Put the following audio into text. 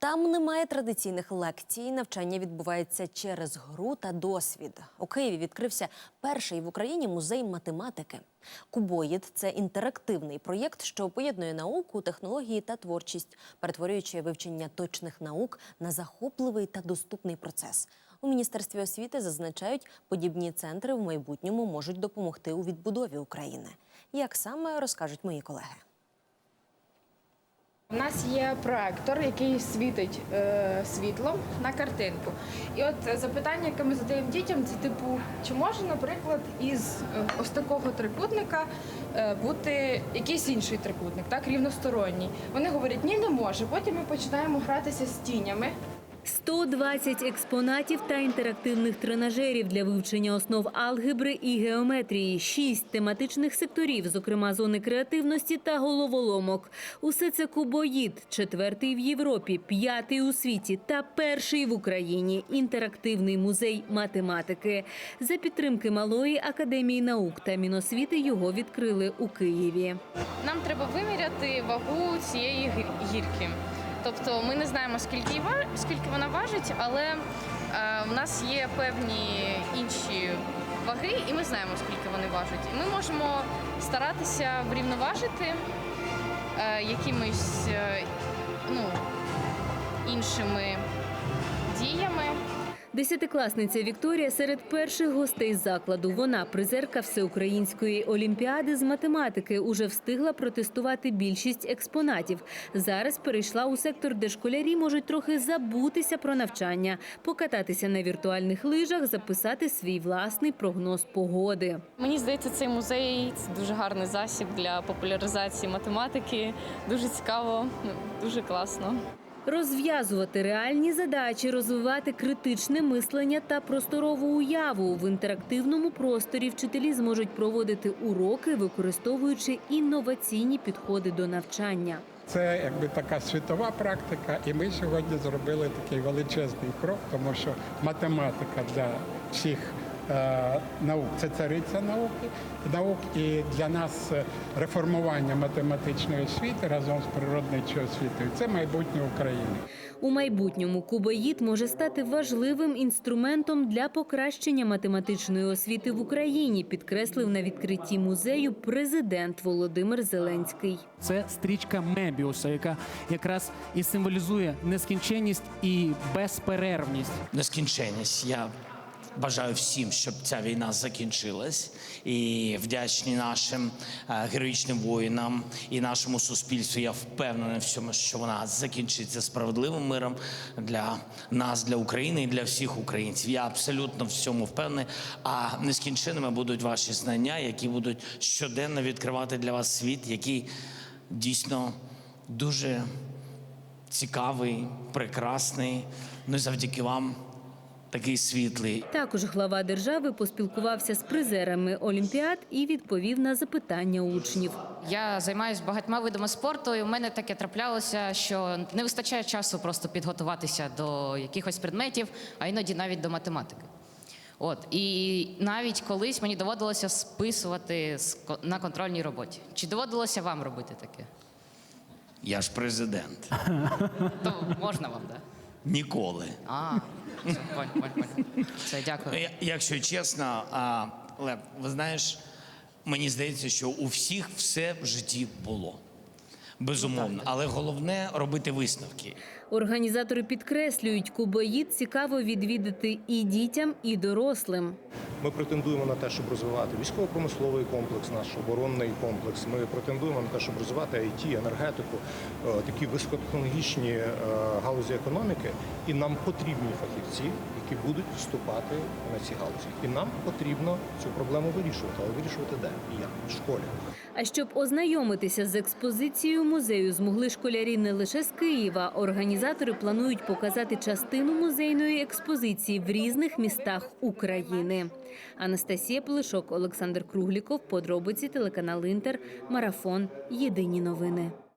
Там немає традиційних лекцій. Навчання відбувається через гру та досвід. У Києві відкрився перший в Україні музей математики. Кубоїд це інтерактивний проєкт, що поєднує науку, технології та творчість, перетворюючи вивчення точних наук на захопливий та доступний процес. У міністерстві освіти зазначають, подібні центри в майбутньому можуть допомогти у відбудові України. Як саме розкажуть мої колеги. У нас є проектор, який світить е, світлом на картинку. І от е, запитання, яке ми задаємо дітям, це типу, чи може, наприклад, із е, ось такого трикутника е, бути якийсь інший трикутник, так рівносторонній. Вони говорять, ні, не може. Потім ми починаємо гратися з тінями. 120 експонатів та інтерактивних тренажерів для вивчення основ алгебри і геометрії, шість тематичних секторів, зокрема зони креативності та головоломок. Усе це кубоїд, четвертий в Європі, п'ятий у світі та перший в Україні інтерактивний музей математики. За підтримки малої академії наук та міносвіти його відкрили у Києві. Нам треба виміряти вагу цієї гірки. Тобто ми не знаємо, скільки, скільки вона важить, але е, в нас є певні інші ваги, і ми знаємо, скільки вони важать. І ми можемо старатися врівноважити е, якимись е, ну, іншими. Десятикласниця Вікторія серед перших гостей закладу. Вона призерка всеукраїнської олімпіади з математики. Уже встигла протестувати більшість експонатів. Зараз перейшла у сектор, де школярі можуть трохи забутися про навчання, покататися на віртуальних лижах, записати свій власний прогноз погоди. Мені здається, цей музей це дуже гарний засіб для популяризації математики. Дуже цікаво, ну, дуже класно. Розв'язувати реальні задачі, розвивати критичне мислення та просторову уяву в інтерактивному просторі. Вчителі зможуть проводити уроки, використовуючи інноваційні підходи до навчання. Це якби така світова практика, і ми сьогодні зробили такий величезний крок, тому що математика для всіх наук це цариця науки наук, і для нас е, реформування математичної освіти разом з природничою освітою це майбутнє України. У майбутньому кубоїд може стати важливим інструментом для покращення математичної освіти в Україні, підкреслив на відкритті музею президент Володимир Зеленський. Це стрічка Мебіуса, яка якраз і символізує нескінченність і безперервність. нескінченність. Я бажаю всім, щоб ця війна закінчилась, і вдячні нашим е, героїчним воїнам і нашому суспільству. Я впевнений в цьому, що вона закінчиться справедливим миром для нас, для України і для всіх українців. Я абсолютно в цьому впевнений. А нескінченними будуть ваші знання, які будуть щоденно відкривати для вас світ, який дійсно дуже цікавий, прекрасний. Ну і завдяки вам такий світлий. Також глава держави поспілкувався з призерами олімпіад і відповів на запитання учнів. Я займаюся багатьма видами спорту, і у мене таке траплялося, що не вистачає часу просто підготуватися до якихось предметів, а іноді навіть до математики. От і навіть колись мені доводилося списувати з ко- на контрольній роботі. Чи доводилося вам робити таке? Я ж президент. То можна вам, так? Ніколи. А, все, понь, понь, понь. Все, дякую. Я- Якщо чесно, а, Лев, ви знаєш, мені здається, що у всіх все в житті було. Безумовно, але головне робити висновки. Організатори підкреслюють, кубоїд цікаво відвідати і дітям, і дорослим. Ми претендуємо на те, щоб розвивати військово-промисловий комплекс, наш оборонний комплекс. Ми претендуємо на те, щоб розвивати IT, енергетику, е, такі високотехнологічні е, галузі економіки. І нам потрібні фахівці, які будуть вступати на ці галузі. І нам потрібно цю проблему вирішувати. Але вирішувати де? І як? В школі. А щоб ознайомитися з експозицією музею, змогли школярі не лише з Києва. Організатори планують показати частину музейної експозиції в різних містах України. Анастасія Полишок, Олександр Кругліков. Подробиці телеканал Інтер. Марафон. Єдині новини.